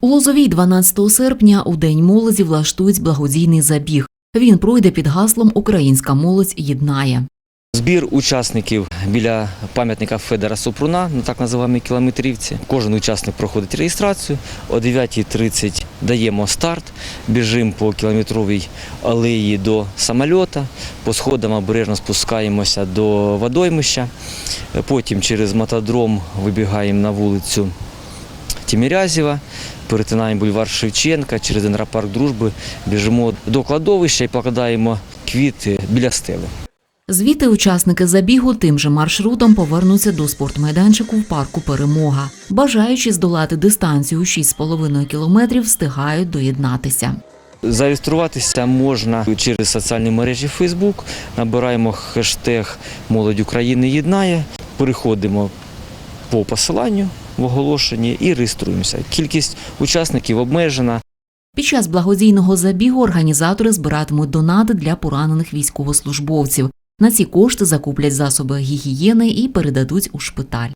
У Лозовій 12 серпня у День молоді влаштують благодійний забіг. Він пройде під гаслом Українська молодь єднає. Збір учасників біля пам'ятника Федора Супруна на так називаємо кілометрівці. Кожен учасник проходить реєстрацію. О 9.30 даємо старт, біжимо по кілометровій алеї до самольота, по сходам обережно спускаємося до водоймища. Потім через мотодром вибігаємо на вулицю Тімірязєва, перетинаємо бульвар Шевченка, через Енропарк Дружби, біжимо до кладовища і покладаємо квіти біля стели. Звідти учасники забігу тим же маршрутом повернуться до спортмайданчику в парку Перемога. Бажаючи здолати дистанцію 6,5 кілометрів, встигають доєднатися. Зареєструватися можна через соціальні мережі Facebook, набираємо хештег Молодь України єднає, переходимо по посиланню в оголошенні і реєструємося. Кількість учасників обмежена. Під час благодійного забігу організатори збиратимуть донати для поранених військовослужбовців. На ці кошти закуплять засоби гігієни і передадуть у шпиталь.